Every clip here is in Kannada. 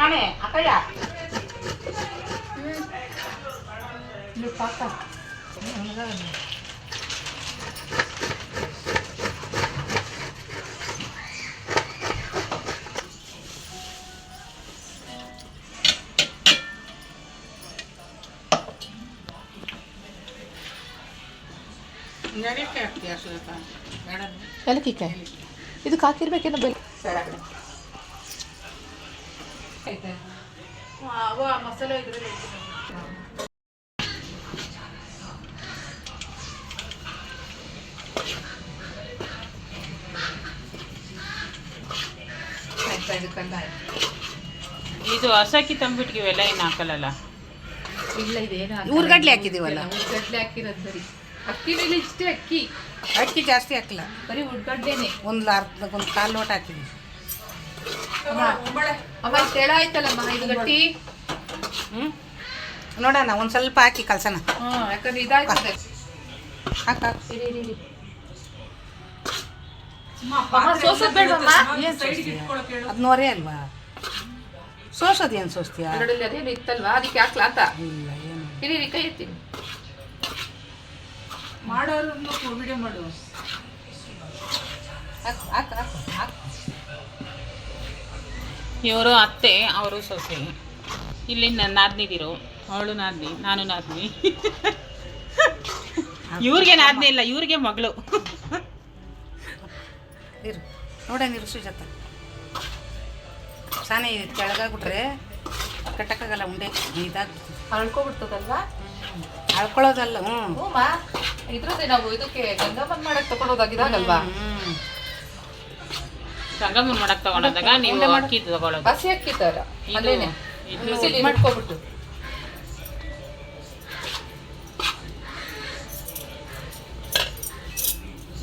ಕಾಣೆ ಅಕ್ಕಯ್ಯ ಇಲ್ಲಿ ಪಾಕ ನಡೀತೆ ಹಾಕ್ತೀಯ ಸುರೇಖ ಬೇಡ ಏಲಕ್ಕಿಕಾಯಿ ಇದಕ್ಕೆ ಹಾಕಿರ್ಬೇಕೇನೋ ಬೆಲೆ ಬೇಡ ಕಣೆ. ಐತೆ ಅವ ಮಸಾಲೆ ಇದ್ರಲ್ಲಿ ಆಯ್ತಾ ಇದಕ್ಕೆಲ್ಲ ಇದು ಹಸಕ್ಕಿ ತಂಬಿಟ್ಗೆ ಇವೆಲ್ಲ ಏನು ಹಾಕಲ್ಲಲ್ಲ? ಇಲ್ಲ ಇದೇನು ಊರ್ಗಡ್ಲೆ ಹಾಕಿದೀವಲ್ಲ. ಉರ್ಗಡ್ಲೆ ಹಾಕಿರೋದು ಬರೀ. ಅಕ್ಕಿನಲ್ಲಿ ಇಷ್ಟೇ ಅಕ್ಕಿ. ಅಕ್ಕಿ ಜಾಸ್ತಿ ಹಾಕಲ್ಲ ಬರೀ ಉರ್ಗಡ್ಡೆನೆ ಒಂದು ಅರ್ಧ ಒಂದು ಕಾಲು ಲೋಟ ಹಾಕಿದ್ವಿ ಅಮ್ಮ ತೆಳ ಆಯ್ತಲ್ಲಮ್ಮ ಇದು ಗಟ್ಟಿ ಹ್ಞೂ ನೋಡೋಣ ಒಂದು ಸ್ವಲ್ಪ ಹಾಕಿ ಕಲ್ಸೋಣ ಹ್ಞೂ ಯಾಕಂದ್ರೆ ಇದಾಯ್ತದೆ. ಹಾಕು. ಹಾಕು ಇರಿ ಇರಿ ಅಲ್ವಾ? ಸೋಸೋದು ಏನು ಸೋಸ್ತೀಯ? ಅದೇನು ಇತ್ತಲ್ವಾ? ಅದಕ್ಕೆ ಹಾಕ್ಲಾತ ಇಲ್ಲ ಏನು ಇರಿ ಇರಿ ಕೈ ಎತ್ತೀನಿ ಮಾಡೋರು ವಿಡಿಯೋ ಮಾಡು. ಹಾಕು ಹಾಕು ಹಾಕು ಹಾಕು. ಇವರು ಅತ್ತೆ ಅವರು ಸೊಸೆ. ಇಲ್ಲಿ ನನ್ನ ನಾದ್ನಿದಿರು. ಅವಳು ನಾದ್ನಿ ನಾನು ನಾದ್ನಿ. ಇವ್ರಿಗೆ ನಾದ್ನಿ ಇಲ್ಲ ಇವ್ರಿಗೆ ಮಗಳು. ಇರು ನೋಡೋಣ ಇರು ಸುಜಾತ. ಸಾನೆ ಕೆಳಗಾಗ್ಬಿಟ್ರೆ ಕಟ್ಟಕ್ಕಾಗಲ್ಲ ಉಂಡೆ. ಇದಾಗಿ ಅಳ್ಕೊಬಿಡ್ತದಲ್ವಾ? ಅಳ್ಕೊಳ್ಳೋದಲ್ಲ ಹ್ಞೂ ಇದ್ರದ್ದೇ ನಾವು ಇದಕ್ಕೆ ಗಂಧ ಮಾಡಕ್ಕೆ ತಗೊಳೋದಾಗಿದಾಗಲ್ವಾ ಹ್ಞೂ ಸಂಗಮನ್ ಮಾಡಕ್ ತಗೊಂಡಾಗ ನೀವು ಅಕ್ಕಿ ತಗೊಳ್ಳೋದು. ಹಸಿ ಅಕ್ಕಿ ತರ. ಅಲ್ಲೇನೆ ಬಿಸಿಲಿ ಮಾಡ್ಕೊಬಿಟ್ಟು.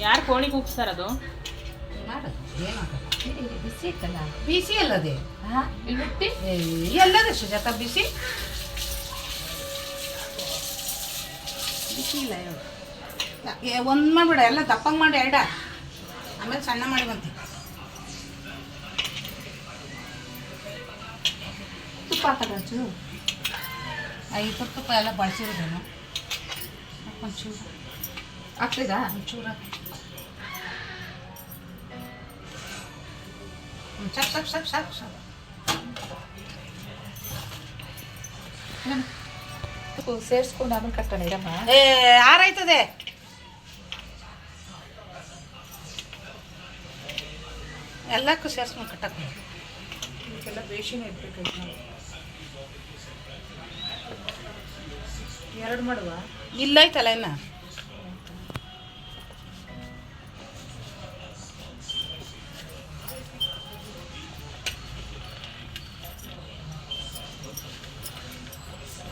ಯಾರು ಕೋಳಿ ಕೂಗ್ಸ್ತಾರ ಅದು? ಬಿಸಿ ಇತ್ತಲ್ಲ? ಬಿಸಿ ಅಲ್ಲದೆ ಎಲ್ಲದೆ ಸುಜಾತ ಬಿಸಿ? ಬಿಸಿ? ಇಲ್ಲ ಒಂದು ಮಾಡಿಬಿಡ ಎಲ್ಲ ದಪ್ಪಂಗೆ ಮಾಡಿ ಎರಡ. ಆಮೇಲೆ ಸಣ್ಣ ಮಾಡಿ ಬಂತಿ. ತುಪ್ಪ ಹಾಕದಂಚು ಐದು ತುಪ್ಪ ಎಲ್ಲ ಬಳಸಿರೋದೇನು. ಒಂಚೂರು. ಆಗ್ತದಾ ಒಂಚೂರು ಸಾಕು ಸಾಕು ಸಾಕು ಸಾಕು ಸಾಕು. ಸೇರಿಸ್ಕೊಂಡು ಆಮೇಲೆ ಕಟ್ಟಣ ಇರಮ್ಮ ಏ ಆರಾಯ್ತದೆ. ಎಲ್ಲಕ್ಕೂ ಸೇರ್ಸ್ಕೊಂಡು ಕಟ್ಟಕ್ಕೆ ಎಲ್ಲ ಬೇಷಿನ ಇರ್ಬೇಕಾಯ್ತು ಎರಡು ಮಾಡುವ? ಇಲ್ಲೈತಲ್ಲ ಇನ್ನ?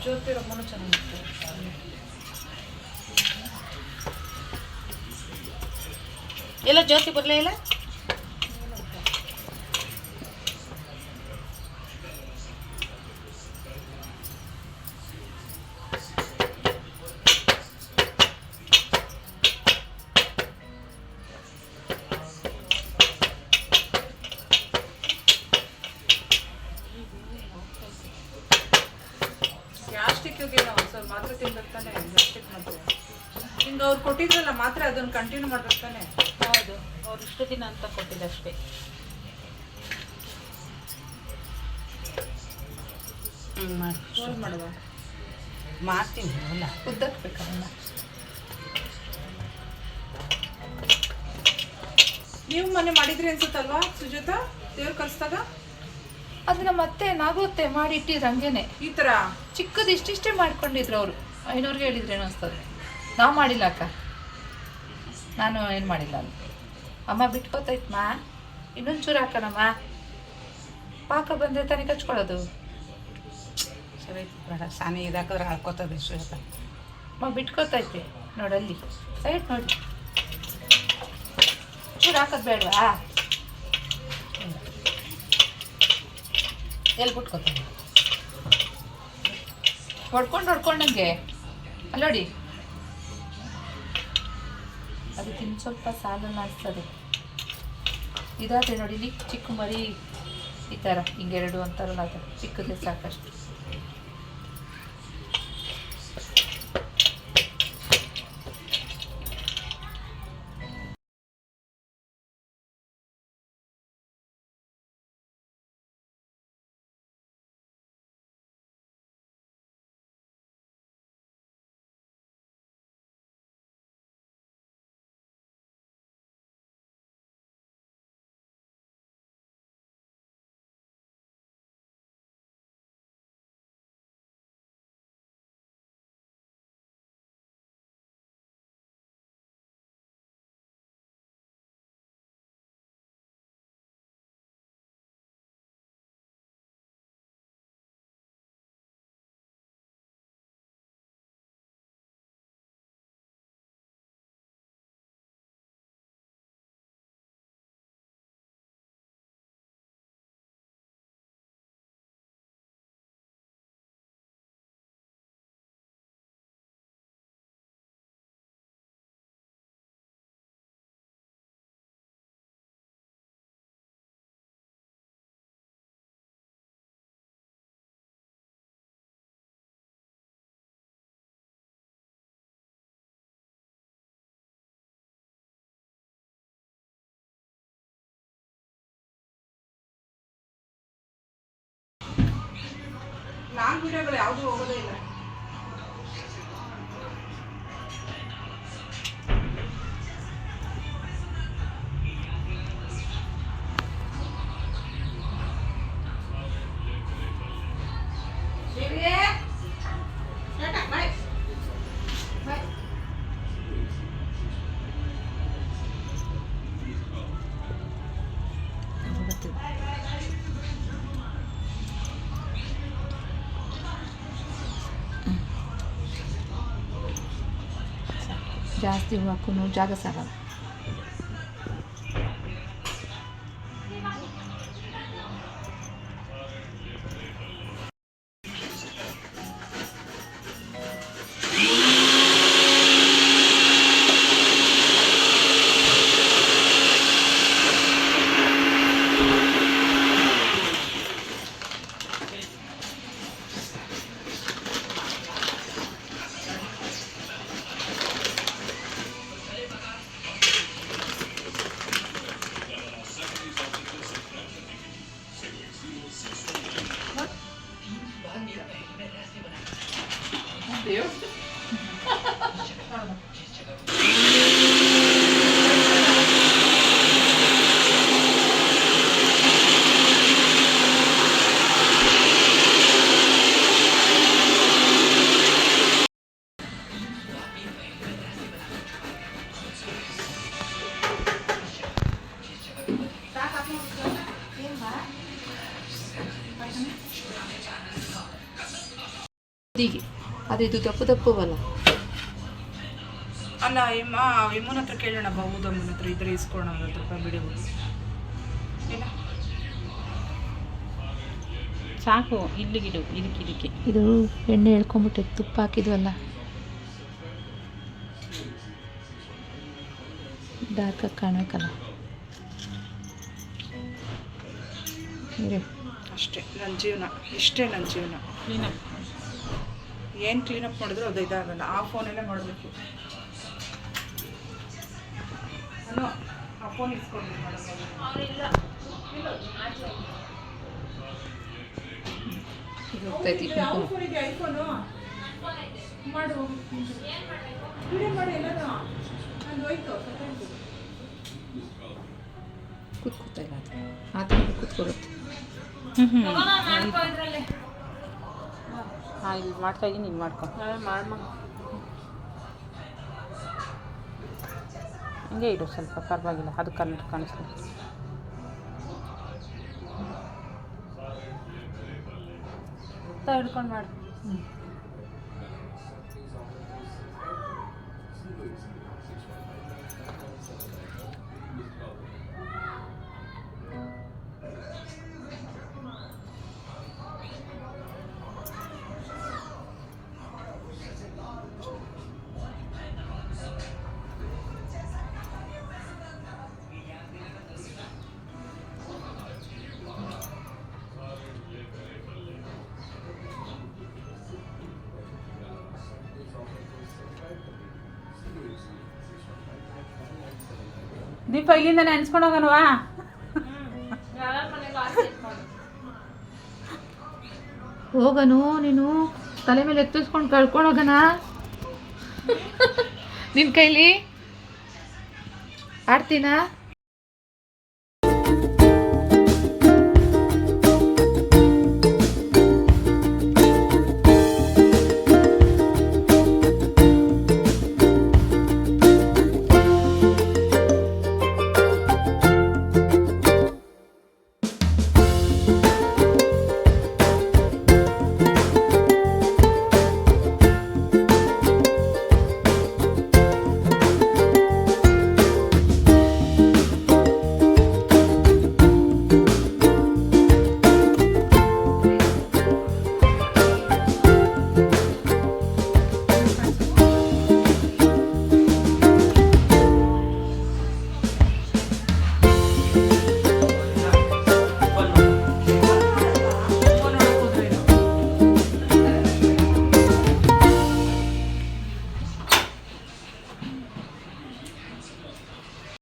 ಜ್ಯೋತಿ ರಮ್ಮನು ಚೆನ್ನಾಗಿತ್ತು ಎಲ್ಲ ಜ್ಯೋತಿ ಬರಲೇ ಇಲ್ಲ? ಕೊಟ್ಟಿದ್ರಲ್ಲ ಮಾತ್ರ ಅದನ್ನು ಕಂಟಿನ್ಯೂ ಮಾಡ್ಬೇಕಾನೆ ಹೌದು ಅವ್ರು ಇಷ್ಟು ದಿನ ಅಂತ ಕೊಟ್ಟಿದ್ದಷ್ಟೇ. ಫೋನ್ ಮಾಡುವ. ಮಾಡ್ತೀನಿ ಅಲ್ಲ ಉದ್ದಕ್ಕೆ ಬೇಕಲ್ಲ ನೀವು ಮನೆ ಮಾಡಿದ್ರಿ ಅನ್ಸುತ್ತಲ್ವಾ ಸುಜಾತ? ದೇವ್ರು ಕಲಿಸ್ದಾಗ? ಅದನ್ನ ಮತ್ತೆ ನಾಗುತ್ತೆ ಮಾಡಿ ಇಟ್ಟಿದ್ರು ಹಂಗೇನೆ. ಈ ಥರ ಚಿಕ್ಕದು ಇಷ್ಟಿಷ್ಟೇ ಮಾಡ್ಕೊಂಡಿದ್ರು ಅವರು. ಐನೂರಿಗೆ ಹೇಳಿದ್ರೇನು ಅನ್ಸ್ತದೆ? ನಾವು ಮಾಡಿಲ್ಲ ಅಕ್ಕ. ನಾನು ಏನು ಮಾಡಿಲ್ಲ ಅಂತ ಅಮ್ಮ ಬಿಟ್ಕೋತೈತಮ್ಮ ಇನ್ನೊಂದು ಚೂರು ಹಾಕೋಣಮ್ಮ. ಪಾಕ ಬಂದರೆ ತಾನೇ ಕಚ್ಕೊಳ್ಳೋದು. ಸರಿ, ಬೇಡ, ಸಾನಿ ಇದಾಕಿದ್ರೆ ಹಾಕೋತದೆ ಶ್ವೇತ. ಅಮ್ಮ ಬಿಟ್ಕೋತೈತೆ. ನೋಡಲ್ಲಿ ಸೈಡ್ ನೋಡಿ. ಚೂರು ಹಾಕೋದು ಬೇಡವಾ? ಎಲ್ಲಿ ಬಿಟ್ಕೋತದೆ? ಹೊಡ್ಕೊಂಡು ಹೊಡ್ಕೊಂಡಂಗೆ ಅಲ್ಲೋಡಿ. ಅದಕ್ಕೆ ಇನ್ನು ಸ್ವಲ್ಪ ಸಾಲನ್ನು ಹಾಕ್ತದೆ ಇದಾದರೆ ನೋಡಿ ಚಿಕ್ಕ ಮರಿ ಈ ಥರ ಹಿಂಗೆರಡು ಅಂತಾರಲ್ಲ ಅದು ಚಿಕ್ಕದೇ ಸಾಕಷ್ಟು. ಲಾಂಗ್ ವಿಡಿಯೋಗಳು ಯಾವುದೂ ಹೋಗೋದೇ ಇಲ್ಲ ಜಾಸ್ತಿ ಹಾಕು ಜಾಗ ಸಾಗಲ್ಲ. ಹೀಗೆ ಅದು ಇದು ದಪ್ಪು ದಪ್ಪವಲ್ಲ ಅಲ್ಲ ಇಮ್ಮ ಇಮ್ಮನ ಹತ್ರ ಕೇಳೋಣ ಬಹುದಮ್ಮನ ಹತ್ರ ಇದ್ರೆ ಇಸ್ಕೊಳ್ಳೋಣ ಒಂದು ಹತ್ತು ರೂಪಾಯಿ ಬಿಡಿ ಇಲ್ಲ. ಸಾಕು ಇಲ್ಲಿಗಿಡು ಇದಕ್ಕೆ ಇದಕ್ಕೆ. ಇದು ಎಣ್ಣೆ ಹೇಳ್ಕೊಂಬಿಟ್ಟು ತುಪ್ಪ ಹಾಕಿದ್ವಲ್ಲ? ಡಾರ್ಕಾಗಿ ಕಾಣಬೇಕಲ್ಲ? ಅಷ್ಟೇ ನನ್ನ ಜೀವನ ಇಷ್ಟೇ ನನ್ನ ಜೀವನ. ಕ್ಲೀನಪ್ ಏನು ಕ್ಲೀನಪ್ ಮಾಡಿದ್ರು ಅದು ಇದಾಗಲ್ಲ ಆ ಫೋನಲ್ಲೇ ಮಾಡಬೇಕು. ಫೋನ್ ಇಸ್ಕೊಂಡು ಐಫೋನು? ಮಾಡು. ವಿಡಿಯೋ ಮಾಡಿ ಎಲ್ಲನೂ. ನಂದು ಹೋಯ್ತು ಸ್ವಲ್ಪ ಆಯ್ತು. ಕೂತ್ಕೋತಾ ಇಲ್ಲ ಅದು. ಆ ಥರ ಕೂತ್ಕೊಳ್ಳುತ್ತೆ ಹ್ಞೂ ಹ್ಞೂ ಹಾಂ ಇಲ್ಲಿ ಮಾಡ್ತಾ ಇದ್ದೀನಿ ಇಲ್ಲಿ ಮಾಡ್ಕೊ. ಹಂಗೆ ಇಡು ಸ್ವಲ್ಪ ಪರವಾಗಿಲ್ಲ ಅದು ಕಲರ್ ಕಾಣಿಸ್ಲಿ ಹಿಡ್ಕೊಂಡು ಮಾಡು. ದೀಪ ಇಲ್ಲಿಂದ ನೆನ್ಸ್ಕೊಂಡು ಹೋಗೋಣವಾ? ಹೋಗನು ನೀನು? ತಲೆ ಮೇಲೆ ಎತ್ತಿಸ್ಕೊಂಡು ಕಳ್ಕೊಂಡು ಹೋಗೋಣ ನಿನ್ನ ಕೈಲಿ? ಆಡ್ತೀನಾ?